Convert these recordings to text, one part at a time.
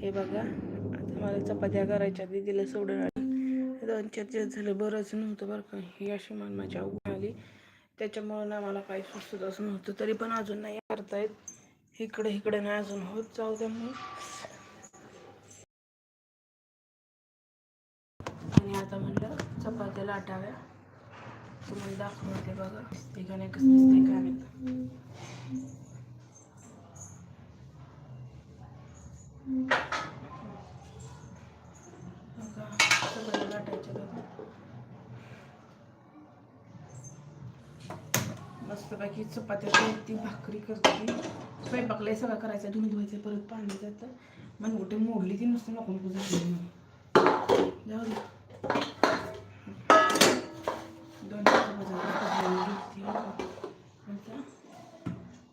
हे बघा आता मला चपात्या करायच्या दिदीला सोडून आली. दोन चार दिवस झालं बरंच नव्हतं बरं का. ही अशी मन माझ्या आली. त्याच्यामुळं ना मला काही सुचतच नव्हतं. तरी पण अजून नाही करतायत. इकडे इकडे नाही अजून होत. जाऊ द्या मग. आणि आता म्हणलं चपात्या लाटाव्या तुम्हाला दाखवते बघा. ते गाणे कसं दिसते का नाही बघा, सगळं लाटायचं बघा. मस्तपैकी चपात्या ती भाकरी करते. स्वयंपाकला सगळं करायचं धुवून धुवायचं परत पाणी जातं. मग कुठे मोडली ती नुसतं नको नको झाली मग जाऊ दोन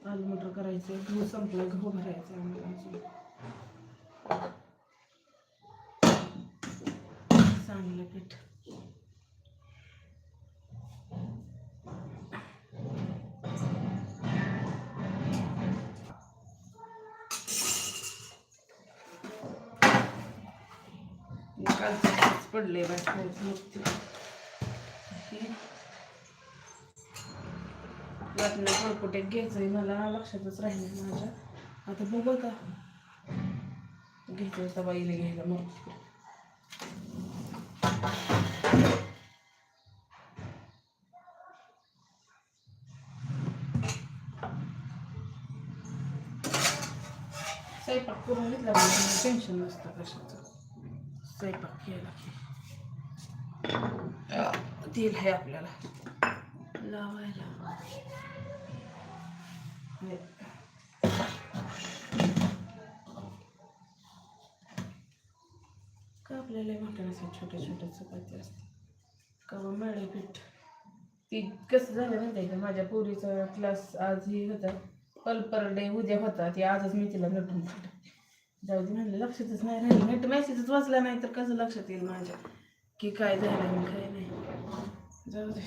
आलू मटर करायचं. गहू संपला गहू भरायचा आम्हाला अजून. चांगलं पीठ. पडले बाकी वाटणं फळकुटे घ्यायचंय मला लक्षातच राहिलं माझ्या. आता बघू आता. घ्यायचं होतं घ्यायला मग. स्वयंपाक करून घेतला टेन्शन नसतं कशाचं. स्वयंपाक केला की. तेल आहे आपल्याला. लावायला. का आपल्याला मोठ्या असं छोटे छोटे चपाती असते का मग पीठ ती कसं झालं माहिती का? माझ्या पोरीचा क्लास आज ही होता. कल पर डे उद्या होता. ती आजच मी तिला नटून जाऊ दे म्हणलं लक्षातच नाही राहिलं. नेट मेसेजच वाचला नाही तर कसं लक्षात येईल माझ्या? की काय झालं काय नाही. जाऊ दे.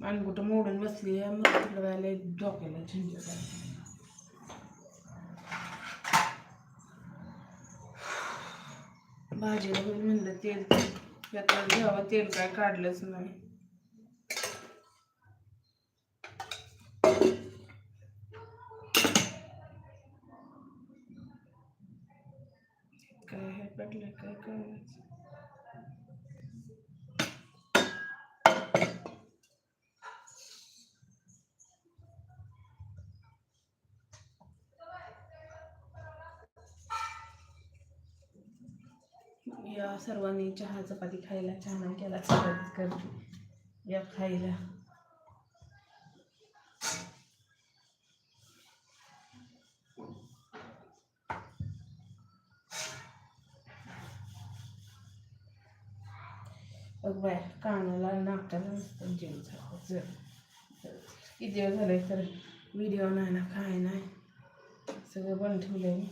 मान मोडून बसली आहे मग तिकडं व्हायला डोक्याला झेंडे भाजीला पण म्हणलं तेल त्यातलं घ्यावं तेल काय काढलंच नाही. काय हे पडलं काय करायचं या सर्वांनी चहा चपाती खायला चहा नाही केला चपातीच करते या खायला. बघ बाय कानाला नाकाला नुसतं जीव झाला. जर किती वेळ झाले तर व्हिडिओ नाही ना काय नाही. सगळं बंद ठेवलं मी.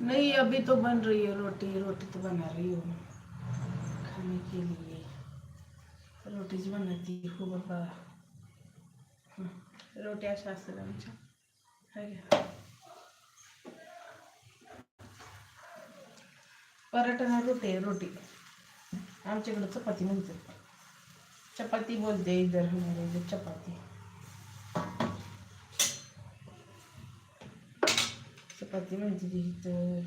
नहीं अभी तो बन रही है रोटी रोटी तो बना रही हूँ। खाने के लिए। रोटी जी बनाती हूँ बाबा। हं, रोटी अशा आमच्या हाय पराठा रोटी आहे रोटी। आमच्याकडं चपाती म्हणते चपाती बोलते इधर हमारे इधर चपाती। चपाती म्हणते ती इथं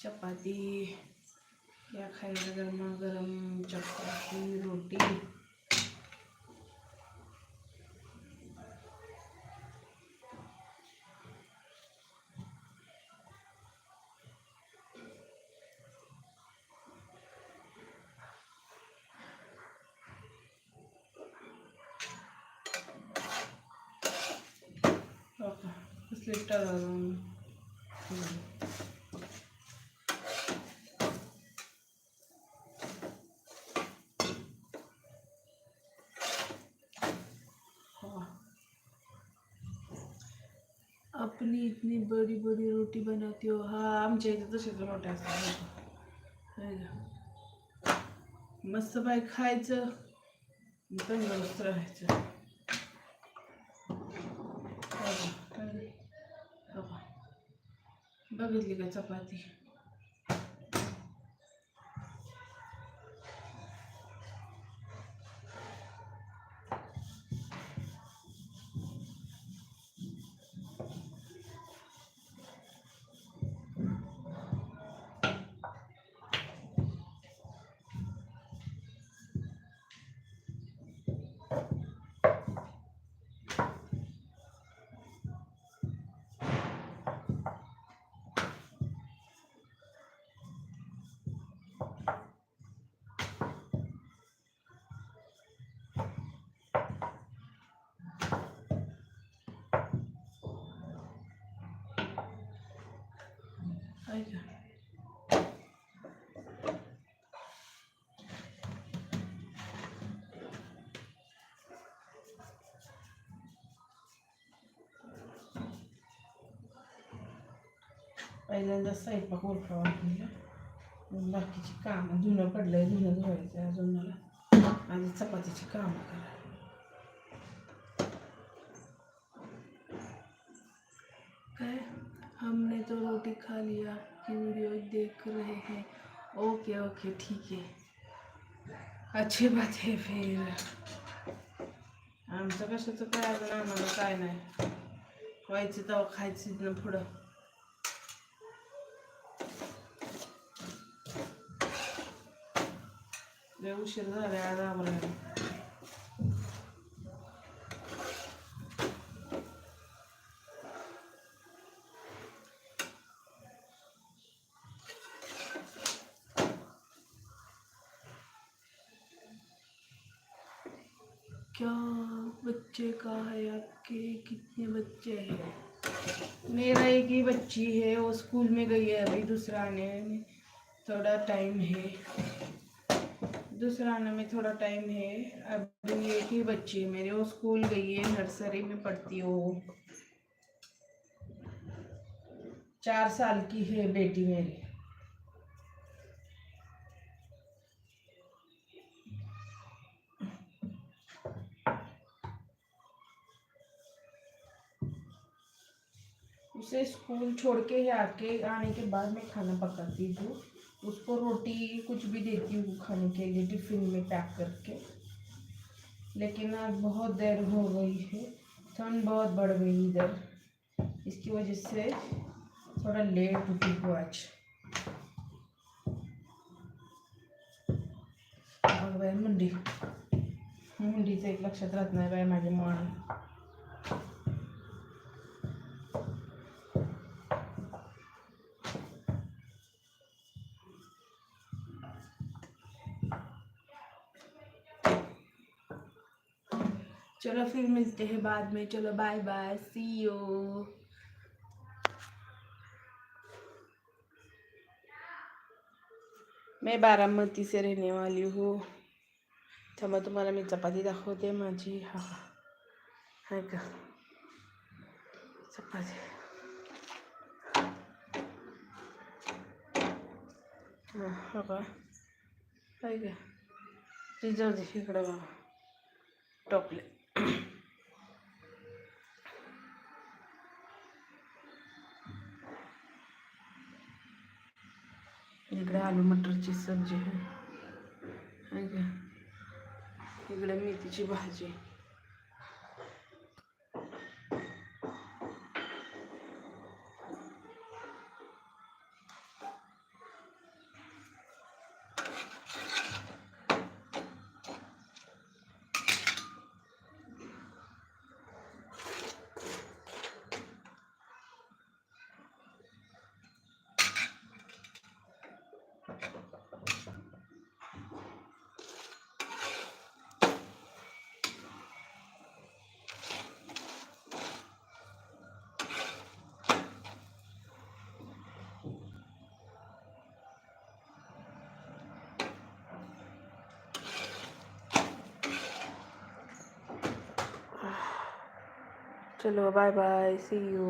चपाती या खायला गरमागरम चपाती रोटी हो। अपनी इतनी बड़ी बड़ी रोटी बनाती हो। हा आमच्या इथे तसेच रोट्या असतात मस्त बाय खायचं आणि मस्त राहायचं हो का? काय? हो का? बघितली का चपाती? पहिल्यांदा स्वयंपाक ओळखावा बाकीची कामं धुणं पडलंय धुणं धुवायचं अजून मला. आणि चपातीची कामं करा काय हमने रोटी खा लिया की वीडियो देख रहे हैं। ओके ओके ठीक है। अच्छी बात है फिर। आमचं कशाचं काय अजून आम्हाला काय नाही. व्हायचं तेव्हा खायचं ना पुढं. लय उशीर झाला आज आवरायला क्या बच्चे का है आपके? कितने बच्चे हैं? मेरा एक ही बच्ची है, वो स्कूल में गई है अभी दूसरा आने में थोड़ा टाइम है। दूसरा आने में थोड़ा टाइम है, अभी एक ही बच्ची है मेरी, वो स्कूल गई है, नर्सरी में पढ़ती हो चार साल की है बेटी मेरी। उसे स्कूल छोड़ के ही आके, आने के बाद मैं खाना पकाती हूँ। उसको रोटी कुछ भी देती हूँ खाने के लिए, टिफ़िन में पैक करके। लेकिन आज बहुत देर हो गई है। ठंड बहुत बढ़ गई इधर। इसकी वजह से थोड़ा लेट उठी हूँ आज। बाई मुंडी। मुंडीचं एक लक्षात राहत नाही बाय माझी चलो फिर मिलते हैं बाद में। चलो बाय बाय सी यू मैं बारामती से रहने वाली हूँ। थांबा तुम्हाला मी चपाती दाखवते माझी हा आहे का चपाती हाँ हो का आहे का ती इकडं इकडे आलू मटरची सब्जी आहे. इकडे मेथीची भाजी. चलो बाय बाय सी यू